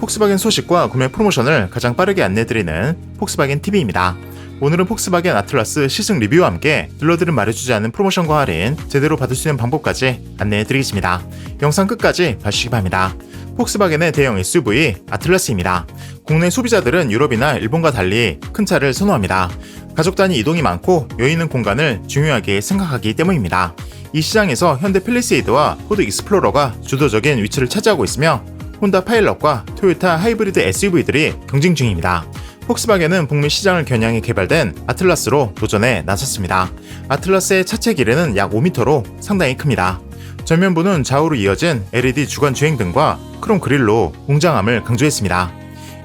폭스바겐 소식과 구매 프로모션을 가장 빠르게 안내드리는 폭스바겐 TV입니다. 오늘은 폭스바겐 아틀라스 시승 리뷰와 함께 딜러들은 말해주지 않는 프로모션과 할인, 제대로 받을 수 있는 방법까지 안내해드리겠습니다. 영상 끝까지 봐주시기 바랍니다. 폭스바겐의 대형 SUV 아틀라스입니다. 국내 소비자들은 유럽이나 일본과 달리 큰 차를 선호합니다. 가족 단위 이동이 많고 여유 있는 공간을 중요하게 생각하기 때문입니다. 이 시장에서 현대 필리세이드와 포드 익스플로러가 주도적인 위치를 차지하고 있으며 혼다 파일럿과 토요타 하이브리드 SUV들이 경쟁 중입니다. 폭스바겐은 북미 시장을 겨냥해 개발된 아틀라스로 도전에 나섰습니다. 아틀라스의 차체 길이는 약 5m로 상당히 큽니다. 전면부는 좌우로 이어진 LED 주간 주행 등과 크롬 그릴로 웅장함을 강조했습니다.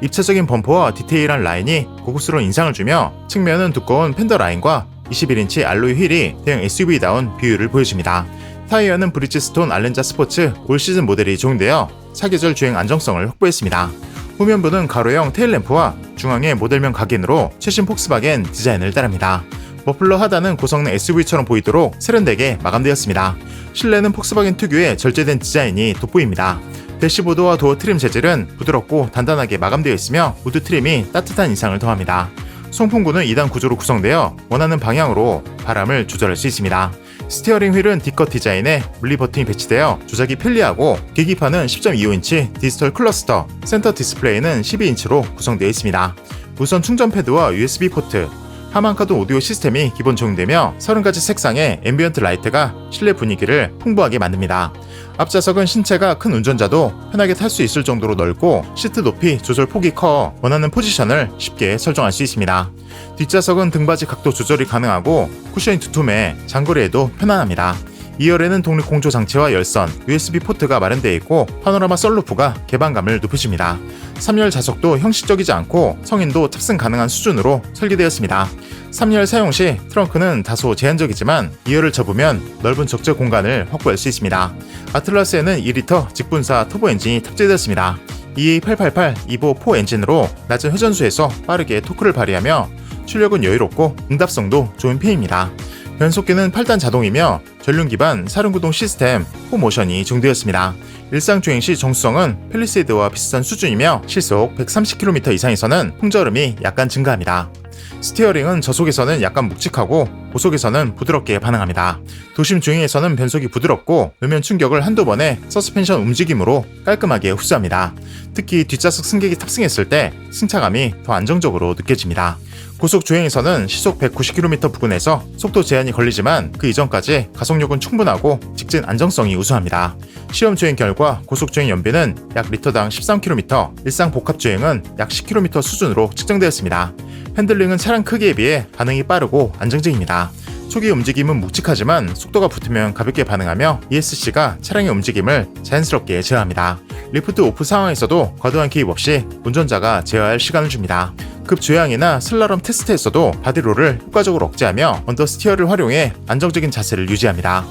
입체적인 범퍼와 디테일한 라인이 고급스러운 인상을 주며 측면은 두꺼운 팬더 라인과 21인치 알로이 휠이 대형 SUV다운 비율을 보여줍니다. 타이어는 브리지스톤 알렌자 스포츠 올 시즌 모델이 적용되어 사계절 주행 안정성을 확보했습니다. 후면부는 가로형 테일램프와 중앙의 모델명 각인으로 최신 폭스바겐 디자인을 따릅니다. 머플러 하단은 고성능 SUV처럼 보이도록 세련되게 마감되었습니다. 실내는 폭스바겐 특유의 절제된 디자인이 돋보입니다. 대시보드와 도어 트림 재질은 부드럽고 단단하게 마감되어 있으며 우드 트림이 따뜻한 인상을 더합니다. 송풍구는 2단 구조로 구성되어 원하는 방향으로 바람을 조절할 수 있습니다. 스티어링 휠은 D컷 디자인에 물리 버튼이 배치되어 조작이 편리하고 계기판은 10.25인치 디지털 클러스터, 센터 디스플레이는 12인치로 구성되어 있습니다. 무선 충전 패드와 USB 포트, 하만카돈 오디오 시스템이 기본 적용되며 30가지 색상의 앰비언트 라이트가 실내 분위기를 풍부하게 만듭니다. 앞좌석은 신체가 큰 운전자도 편하게 탈 수 있을 정도로 넓고 시트 높이 조절 폭이 커 원하는 포지션을 쉽게 설정할 수 있습니다. 뒷좌석은 등받이 각도 조절이 가능하고 쿠션이 두툼해 장거리에도 편안합니다. 2열에는 독립 공조 장치와 열선, USB 포트가 마련되어 있고 파노라마 썰루프가 개방감을 높여줍니다. 3열 좌석도 형식적이지 않고 성인도 탑승 가능한 수준으로 설계되었습니다. 3열 사용 시 트렁크는 다소 제한적이지만 2열을 접으면 넓은 적재 공간을 확보할 수 있습니다. 아틀라스에는 2리터 직분사 터보 엔진이 탑재되었습니다. EA888 이보 4 엔진으로 낮은 회전수에서 빠르게 토크를 발휘하며 출력은 여유롭고 응답성도 좋은 편입니다. 변속기는 8단 자동이며 전륜 기반 사륜구동 시스템 호모션이 적용되었습니다. 일상 주행 시 정수성은 펠리세이드와 비슷한 수준이며 시속 130km 이상에서는 풍절음이 약간 증가합니다. 스티어링은 저속에서는 약간 묵직하고 고속에서는 부드럽게 반응합니다. 도심 주행에서는 변속이 부드럽고 음면 충격을 한두 번에 서스펜션 움직임으로 깔끔하게 흡수합니다. 특히 뒷좌석 승객이 탑승했을 때 승차감이 더 안정적으로 느껴집니다. 고속 주행에서는 시속 190km 부근에서 속도 제한이 걸리지만 그 이전까지 가속력은 충분하고 직진 안정성이 우수합니다. 시험 주행 결과 고속 주행 연비는 약 리터당 13km, 일상 복합 주행은 약 10km 수준으로 측정되었습니다. 핸들링은 차량 크기에 비해 반응이 빠르고 안정적입니다. 초기 움직임은 묵직하지만 속도가 붙으면 가볍게 반응하며 ESC가 차량의 움직임을 자연스럽게 제어합니다. 리프트 오프 상황에서도 과도한 개입 없이 운전자가 제어할 시간을 줍니다. 급조양이나 슬라럼 테스트에서도 바디롤을 효과적으로 억제하며 언더스티어를 활용해 안정적인 자세를 유지합니다.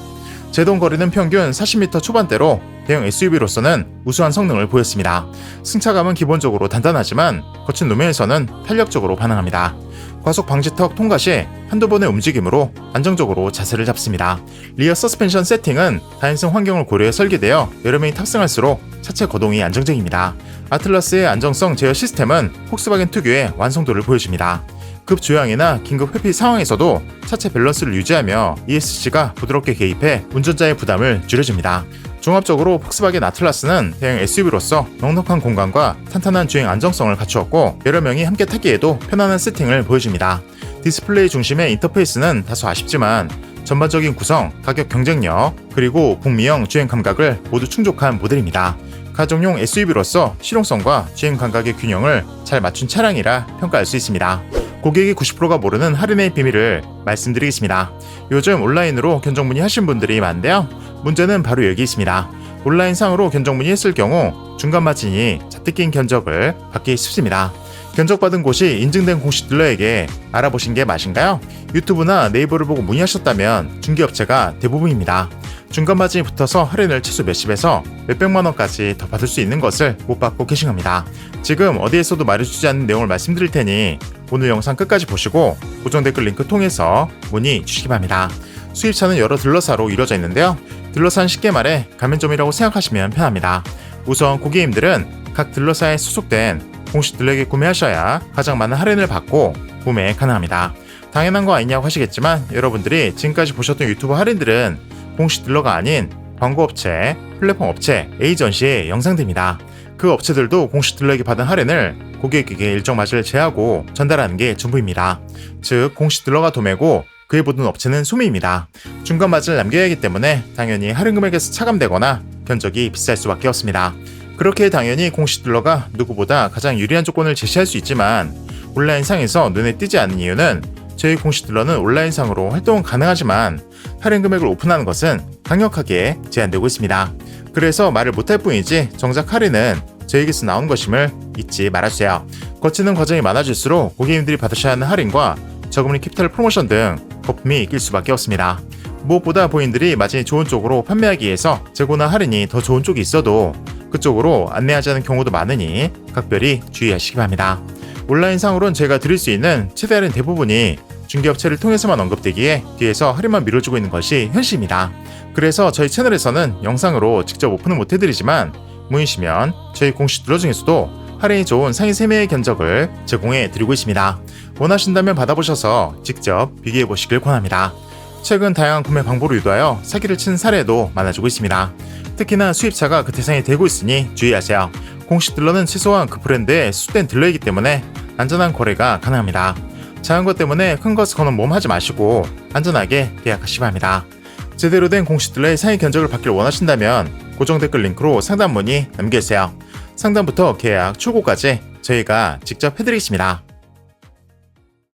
제동 거리는 평균 40m 초반대로 대형 SUV로서는 우수한 성능을 보였습니다. 승차감은 기본적으로 단단하지만 거친路面에서는 탄력적으로 반응합니다. 과속 방지턱 통과 시 한두 번의 움직임으로 안정적으로 자세를 잡습니다. 리어 서스펜션 세팅은 다양성 환경을 고려해 설계되어 명이 탑승할수록 차체 거동이 안정적입니다. 아틀라스의 안정성 제어 시스템은 폭스바겐 특유의 완성도를 보여줍니다. 급조양이나 긴급 회피 상황에서도 차체 밸런스를 유지하며 ESC가 부드럽게 개입해 운전자의 부담을 줄여줍니다. 종합적으로 폭스바겐 아틀라스는 대형 SUV로서 넉넉한 공간과 탄탄한 주행 안정성을 갖추었고 여러 명이 함께 타기에도 편안한 세팅을 보여줍니다. 디스플레이 중심의 인터페이스는 다소 아쉽지만 전반적인 구성, 가격 경쟁력, 그리고 북미형 주행 감각을 모두 충족한 모델입니다. 가정용 SUV로서 실용성과 주행 감각의 균형을 잘 맞춘 차량이라 평가할 수 있습니다. 고객이 90%가 모르는 할인의 비밀을 말씀드리겠습니다. 요즘 온라인으로 견적 문의하신 분들이 많은데요. 문제는 바로 여기 있습니다. 온라인상으로 견적 문의했을 경우 중간 마진이 잡뜯긴 견적을 받기 쉽습니다. 견적받은 곳이 인증된 공식 딜러에게 알아보신 게 맞은가요? 유튜브나 네이버를 보고 문의하셨다면 중개업체가 대부분입니다. 중간 마진이 붙어서 할인을 최소 몇십에서 몇백만 원까지 더 받을 수 있는 것을 못 받고 계신 겁니다. 지금 어디에서도 말해주지 않는 내용을 말씀드릴 테니 오늘 영상 끝까지 보시고 고정 댓글 링크 통해서 문의 주시기 바랍니다. 수입차는 여러 딜러사로 이루어져 있는데요. 딜러사는 쉽게 말해 가맹점이라고 생각하시면 편합니다. 우선 고객님들은 각 딜러사에 소속된 공식 딜러에게 구매하셔야 가장 많은 할인을 받고 구매 가능합니다. 당연한 거 아니냐고 하시겠지만 여러분들이 지금까지 보셨던 유튜브 할인들은 공식 딜러가 아닌 광고업체, 플랫폼 업체, 에이전시의 영상들입니다. 그 업체들도 공식 딜러에게 받은 할인을 고객에게 일정 마진을 제하고 전달하는 게 전부입니다. 즉 공식 딜러가 도매고 그에 보던 업체는 소매입니다. 중간 마진을 남겨야 하기 때문에 당연히 할인 금액에서 차감되거나 견적이 비쌀 수밖에 없습니다. 그렇게 당연히 공식 딜러가 누구보다 가장 유리한 조건을 제시할 수 있지만 온라인상에서 눈에 띄지 않는 이유는 저희 공식 딜러는 온라인상으로 활동은 가능하지만 할인 금액을 오픈하는 것은 강력하게 제한되고 있습니다. 그래서 말을 못할 뿐이지 정작 할인은 저에게서 나온 것임을 잊지 말아주세요. 거치는 과정이 많아질수록 고객님들이 받으셔야 하는 할인과 저금리 캐피탈 프로모션 등 거품이 낄 수밖에 없습니다. 무엇보다 본인들이 마진이 좋은 쪽으로 판매하기 위해서 재고나 할인이 더 좋은 쪽이 있어도 그쪽으로 안내하지 않은 경우도 많으니 각별히 주의하시기 바랍니다. 온라인상으론 제가 드릴 수 있는 최대 할인 대부분이 중개업체를 통해서만 언급되기에 뒤에서 할인만 미뤄주고 있는 것이 현실입니다. 그래서 저희 채널에서는 영상으로 직접 오픈은 못해드리지만 문의시면 저희 공식 딜러 중에서도 할인이 좋은 상위 3매의 견적을 제공해 드리고 있습니다. 원하신다면 받아보셔서 직접 비교해 보시길 권합니다. 최근 다양한 구매 방법을 유도하여 사기를 치는 사례도 많아지고 있습니다. 특히나 수입차가 그 대상이 되고 있으니 주의하세요. 공식 딜러는 최소한 그 브랜드의 수된 딜러이기 때문에 안전한 거래가 가능합니다. 작은 것 때문에 큰 것을 거는 몸 하지 마시고 안전하게 계약하시기 바랍니다. 제대로 된 공식 딜러의 상위 견적을 받길 원하신다면 고정 댓글 링크로 상담 문의 남겨주세요. 상담부터 계약, 출고까지 저희가 직접 해드리겠습니다.